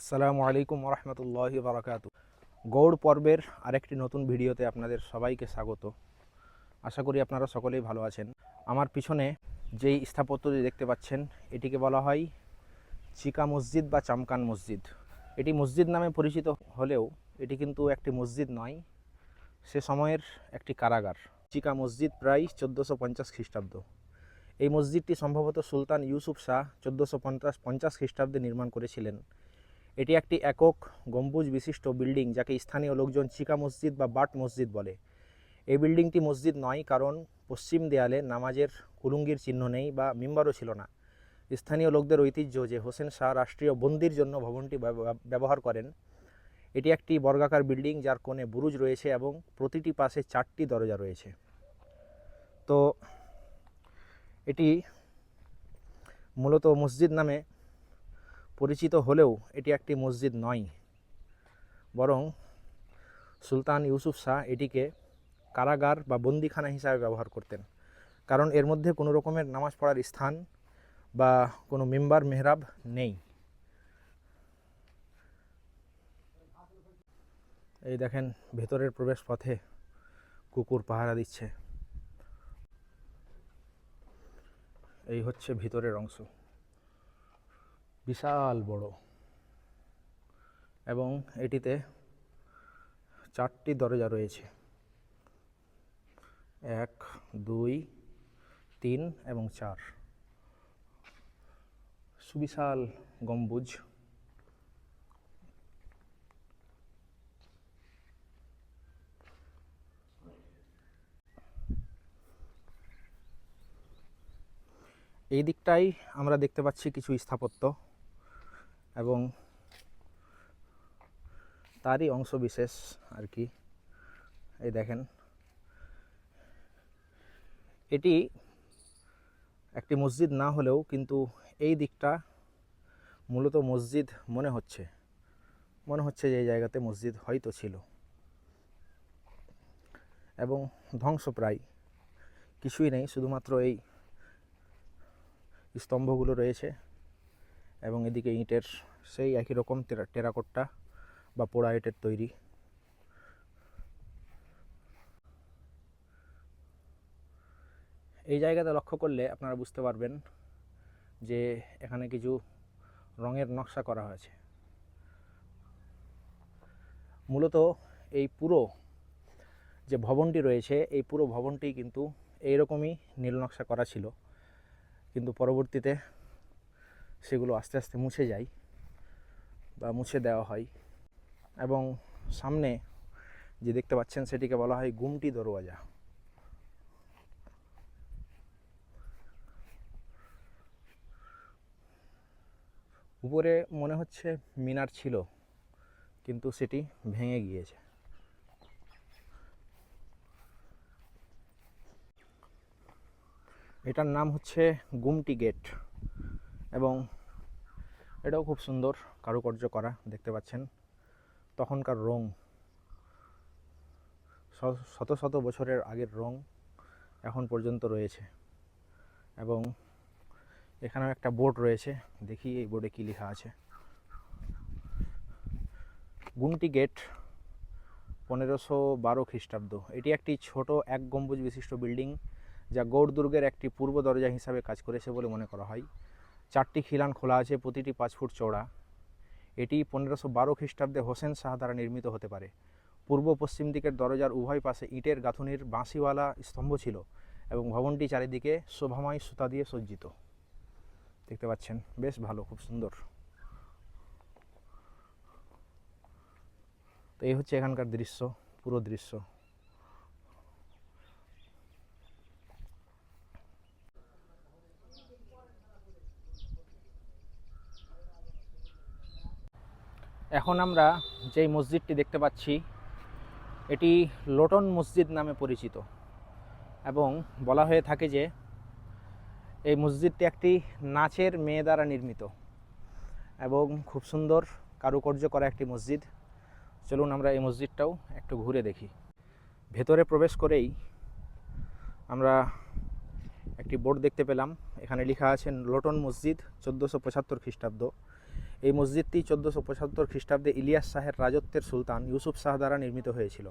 আসসালামু আলাইকুম রহমতুল্লাহি বারাকাতু গৌড় পর্বের আরেকটি নতুন ভিডিওতে আপনাদের সবাইকে স্বাগত। আশা করি আপনারা সকলেই ভালো আছেন। আমার পিছনে যেই স্থাপত্যটি দেখতে পাচ্ছেন, এটিকে বলা হয় চিকা মসজিদ বা চামকান মসজিদ। এটি মসজিদ নামে পরিচিত হলেও এটি কিন্তু একটি মসজিদ নয়, সে সময়ের একটি কারাগার। চিকা মসজিদ প্রায় চোদ্দোশো পঞ্চাশ খ্রিস্টাব্দ। এই মসজিদটি সম্ভবত সুলতান ইউসুফ শাহ চোদ্দোশো পঞ্চাশ পঞ্চাশ খ্রিস্টাব্দে নির্মাণ করেছিলেন। এটি একটি একক গম্বুজ বিশিষ্ট বিল্ডিং, যাকে স্থানীয় লোকজন চিকা মসজিদ বা বাট মসজিদ বলে। এই বিল্ডিংটি মসজিদ নয়, কারণ পশ্চিম দেয়ালে নামাজের কুলুঙ্গির চিহ্ন নেই বা মিম্বারও ছিল না। স্থানীয় লোকদের ঐতিহ্য যে হোসেন শাহ রাষ্ট্রীয় বন্দির জন্য ভবনটি ব্যবহার করেন। এটি একটি বর্গাকার বিল্ডিং, যার কোণে বুরুজ রয়েছে এবং প্রতিটি পাশে চারটি দরজা রয়েছে। তো এটি মূলত মসজিদ নামে পরিচিত হলেও এটি একটি মসজিদ নয়। বরং সুলতান ইউসুফ শাহ এটিকে কারাগার বা বন্দিখানা হিসাবে ব্যবহার করতেন। কারণ এর মধ্যে কোনো রকমের নামাজ পড়ার স্থান বা কোনো মেম্বার মেহরাব নেই। এই দেখেন, ভেতরের প্রবেশ পথে কুকুর পাহারা দিচ্ছে। এই হচ্ছে ভিতরের অংশ। বিশাল বড়। এবং এটিতে চারটি দরজা রয়েছে। এক, দুই, তিন এবং চার। সুবিশাল গম্বুজ। এই দিকটাই আমরা দেখতে পাচ্ছি কিছু স্থাপত্য। এবং তারই অংশ বিশেষ আর কি। এই দেখেন। এটি একটি মসজিদ না হলেও কিন্তু এই দিকটা মূলত মসজিদ মনে হচ্ছে। মনে হচ্ছে যে এই জায়গাতে মসজিদ হয়তো ছিল। এবং ধ্বংসপ্রায় কিছুই নেই, শুধুমাত্র এই স্তম্ভগুলো রয়েছে। এবং এদিকে ইটের সেই একই রকম টেরা, টেরাকোট্টা বা পোড়া ইটের তৈরি। এই জায়গাতে লক্ষ্য করলে আপনারা বুঝতে পারবেন যে এখানে কিছু রঙের নকশা করা হয়েছে। মূলত এই পুরো যে ভবনটি রয়েছে, এই পুরো ভবনটি কিন্তু এইরকমই নীল নকশা করা ছিল। কিন্তু পরবর্তীতে সেগুলো আস্তে আস্তে মুছে যায় বা মুছে দেওয়া হয়। এবং সামনে যে দেখতে পাচ্ছেন সেটিকে বলা হয় গুমটি দরওয়াজা। উপরে মনে হচ্ছে মিনার ছিল, কিন্তু সেটি ভেঙে গিয়েছে। এটার নাম হচ্ছে গুমটি গেট। এবং এটাও খুব সুন্দর কারুকার্য করা, দেখতে পাচ্ছেন। তখনকার রং, শত শত বছরের আগের রং এখন পর্যন্ত রয়েছে। এবং এখানেও একটা বোর্ড রয়েছে, দেখি এই বোর্ডে কী লেখা আছে। গুমটি গেট পনেরোশো বারো খ্রিস্টাব্দ। এটি একটি ছোট এক গম্বুজ বিশিষ্ট বিল্ডিং, যা গৌড় দুর্গের একটি পূর্ব দরজা হিসাবে কাজ করেছে বলে মনে করা হয়। চারটি খিলান খোলা আছে, প্রতিটি পাঁচ ফুট চওড়া। এটি পনেরোশো বারো খ্রিস্টাব্দে হোসেন শাহ দ্বারা নির্মিত হতে পারে। পূর্ব পশ্চিম দিকের দরজার উভয় পাশে ইটের গাঁথুনির বাঁশিওয়ালা স্তম্ভ ছিল এবং ভবনটি চারিদিকে শোভাময় সুতা দিয়ে সজ্জিত। দেখতে পাচ্ছেন, বেশ ভালো, খুব সুন্দর। তো এই হচ্ছে এখানকার দৃশ্য, পুরো দৃশ্য। এখন আমরা যেই মসজিদটি দেখতে পাচ্ছি, এটি লোটন মসজিদ নামে পরিচিত এবং বলা হয়ে থাকে যে এই মসজিদটি একটি নাচের মেয়ে দ্বারা নির্মিত এবং খুব সুন্দর কারুকার্য করা একটি মসজিদ। চলুন আমরা এই মসজিদটাও একটু ঘুরে দেখি। ভেতরে প্রবেশ করেই আমরা একটি বোর্ড দেখতে পেলাম। এখানে লেখা আছে, লোটন মসজিদ, চোদ্দোশো পঁচাত্তর খ্রিস্টাব্দ। এই মসজিদটি চোদ্দোশো পঁচাত্তর খ্রিস্টাব্দে ইলিয়াস শাহের রাজত্বের সুলতান ইউসুফ শাহ দ্বারা নির্মিত হয়েছিল।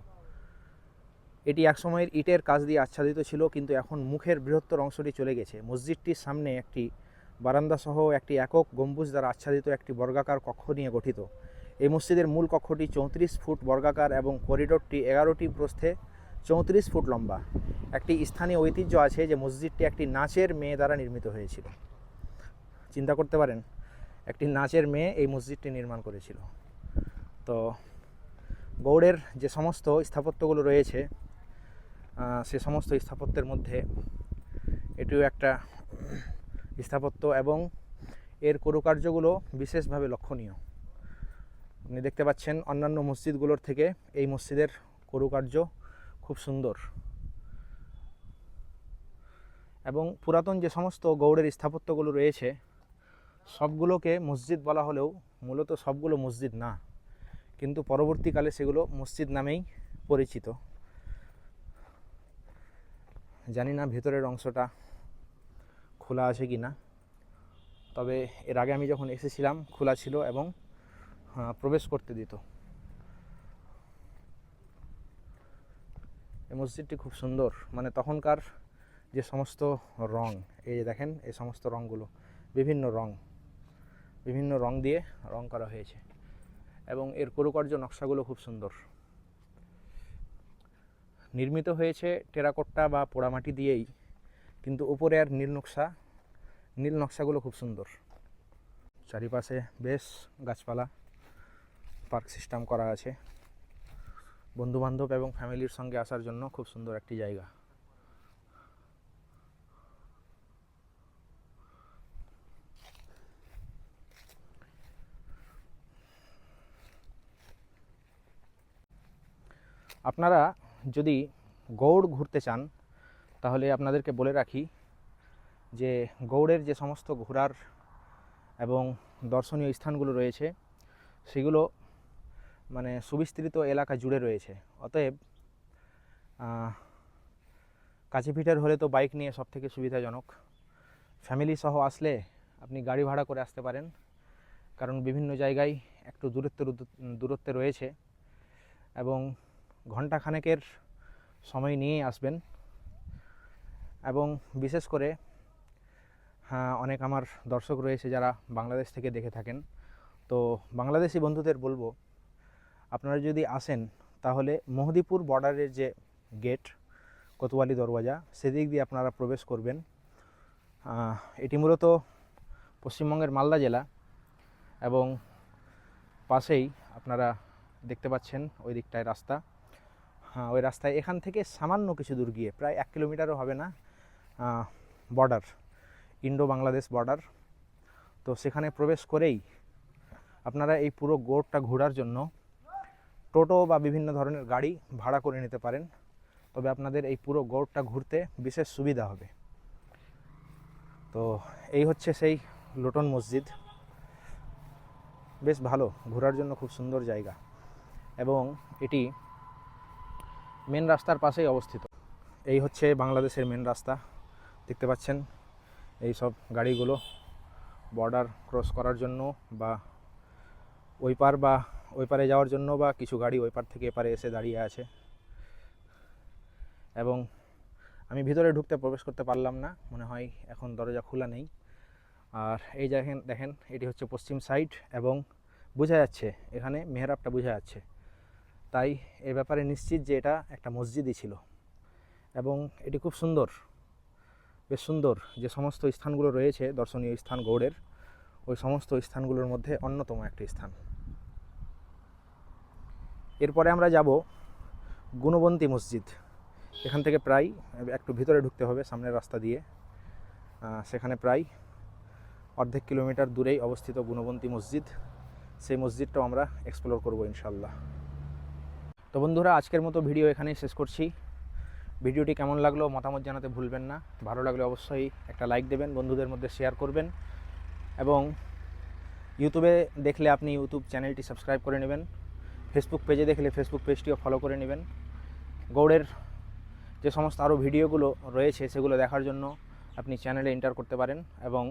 এটি একসময়ের ইটের কাজ দিয়ে আচ্ছাদিত ছিল, কিন্তু এখন মুখের বৃহত্তর অংশটি চলে গেছে। মসজিদটির সামনে একটি বারান্দা সহ একটি একক গম্বুজ দ্বারা আচ্ছাদিত একটি বর্গাকার কক্ষ নিয়ে গঠিত। এই মসজিদের মূল কক্ষটি চৌত্রিশ ফুট বর্গাকার এবং করিডোরটি এগারোটি প্রস্থে চৌত্রিশ ফুট লম্বা। একটি স্থানীয় ঐতিহ্য আছে যে মসজিদটি একটি নাচের মেয়ে দ্বারা নির্মিত হয়েছিল। চিন্তা করতে পারেন একটি নাচের মেয়ে এই মসজিদটি নির্মাণ করেছিল। তো গৌড়ের যে সমস্ত স্থাপত্যগুলো রয়েছে সে সমস্ত স্থাপত্যের মধ্যে এটিও একটা স্থাপত্য এবং এর কারুকার্যগুলো বিশেষভাবে লক্ষণীয়। আপনি দেখতে পাচ্ছেন অন্যান্য মসজিদগুলোর থেকে এই মসজিদের কারুকার্য খুব সুন্দর। এবং পুরাতন যে সমস্ত গৌড়ের স্থাপত্যগুলো রয়েছে সবগুলোকে মসজিদ বলা হলেও মূলত সবগুলো মসজিদ না, কিন্তু পরবর্তীকালে সেগুলো মসজিদ নামেই পরিচিত। জানি না ভেতরের অংশটা খোলা আছে কি না, তবে এর আগে আমি যখন এসেছিলাম খোলা ছিল এবং প্রবেশ করতে দিত। এই মসজিদটি খুব সুন্দর মানে তখনকার যে সমস্ত রং, এই যে দেখেন, এই সমস্ত রঙগুলো বিভিন্ন রং। বিভিন্ন রং দিয়ে রং করা হয়েছে। এবং এর কারুকার্য নকশাগুলো খুব সুন্দর। নির্মিত হয়েছে টেরাকোট্টা বা পোড়ামাটি দিয়েই, কিন্তু উপরে আর নীল নকশা, নীল নকশাগুলো খুব সুন্দর। চারিপাশে বেশ গাছপালা, পার্ক সিস্টেম করা আছে। বন্ধুবান্ধব এবং ফ্যামিলির সঙ্গে আসার জন্য খুব সুন্দর একটি জায়গা। আপনারা যদি গৌড় ঘুরতে চান, তাহলে আপনাদেরকে বলে রাখি যে গৌড়ের যে সমস্ত ঘোরার এবং দর্শনীয় স্থানগুলো রয়েছে, সেগুলো মানে সুবিস্তৃত এলাকা জুড়ে রয়েছে। অতএব কাছে পিঠের হলে তো বাইক নিয়ে সব থেকে সুবিধাজনক। ফ্যামিলি সহ আসলে আপনি গাড়ি ভাড়া করে আসতে পারেন, কারণ বিভিন্ন জায়গায় একটু দূরত্ব দূরত্বে রয়েছে। এবং ঘণ্টা খানেকের সময় নিয়েই আসবেন। এবং বিশেষ করে হ্যাঁ অনেক আমার দর্শক রয়েছে যারা বাংলাদেশ থেকে দেখে থাকেন। তো বাংলাদেশি বন্ধুদের বলব, আপনারা যদি আসেন, তাহলে মহদিপুর বর্ডারের যে গেট, কোতোয়ালি দরওয়াজা, সেদিক দিয়ে আপনারা প্রবেশ করবেন। এটি মূলত পশ্চিমবঙ্গের মালদা জেলা এবং পাশেই আপনারা দেখতে পাচ্ছেন ওই দিকটায় রাস্তা। ওই রাস্তায়। এখান থেকে সামান্য কিছু দূর গিয়ে, প্রায় এক কিলোমিটারও হবে না বর্ডার ইন্ডো বাংলাদেশ বর্ডার তো সেখানে প্রবেশ করেই আপনারা এই পুরো গোড়টা ঘোরার জন্য টোটো বা বিভিন্ন ধরনের গাড়ি ভাড়া করে নিতে পারেন। তবে আপনাদের এই পুরো গৌড়টা ঘুরতে বিশেষ সুবিধা হবে। তো এই হচ্ছে সেই লোটন মসজিদ। বেশ ভালো, ঘোরার জন্য খুব সুন্দর জায়গা। এবং এটি মেন রাস্তার পাশেই অবস্থিত। এই হচ্ছে বাংলাদেশের মেন রাস্তা। দেখতে পাচ্ছেন এই সব গাড়িগুলো বর্ডার ক্রস করার জন্য বা ওই পার বা ওই পারে যাওয়ার জন্য বা কিছু গাড়ি ওই পার থেকে এপারে এসে দাঁড়িয়ে আছে। এবং আমি ভিতরে ঢুকতে প্রবেশ করতে পারলাম না, মনে হয় এখন দরজা খোলা নেই। আর এই দেখেন দেখেন, এটি হচ্ছে পশ্চিম সাইড এবং বোঝা যাচ্ছে, এখানে মেহরাবটা বোঝা যাচ্ছে। তাই এ ব্যাপারে নিশ্চিত যে এটা একটা মসজিদই ছিল। এবং এটি খুব সুন্দর, বেশ সুন্দর যে সমস্ত স্থানগুলো রয়েছে দর্শনীয় স্থান গৌড়ের, ওই সমস্ত স্থানগুলোর মধ্যে অন্যতম একটি স্থান। এরপরে আমরা যাব গুণবন্তী মসজিদ। এখান থেকে প্রায় একটু ভিতরে ঢুকতে হবে সামনের রাস্তা দিয়ে। সেখানে প্রায় অর্ধেক কিলোমিটার দূরেই অবস্থিত গুণবন্তী মসজিদ। সেই মসজিদটাও আমরা এক্সপ্লোর করব ইনশাল্লাহ তো বন্ধুরা, আজকের মতো ভিডিও এখানেই শেষ করছি। ভিডিওটি কেমন লাগল মতামত জানাতে ভুলবেন না। ভালো লাগলে অবশ্যই একটা লাইক দেবেন, বন্ধুদের মধ্যে শেয়ার করবেন। এবং ইউটিউবে দেখলে আপনি ইউটিউব চ্যানেলটি সাবস্ক্রাইব করে নেবেন। ফেসবুক পেজে দেখলে ফেসবুক পেজটিও ফলো করে নেবেন। গৌড়ের যে সমস্ত আরও ভিডিওগুলো রয়েছে, সেগুলো দেখার জন্য আপনি চ্যানেলে এন্টার করতে পারেন এবং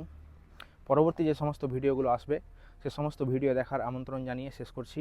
পরবর্তী যে সমস্ত ভিডিওগুলো আসবে, সে সমস্ত ভিডিও দেখার আমন্ত্রণ জানিয়ে শেষ করছি।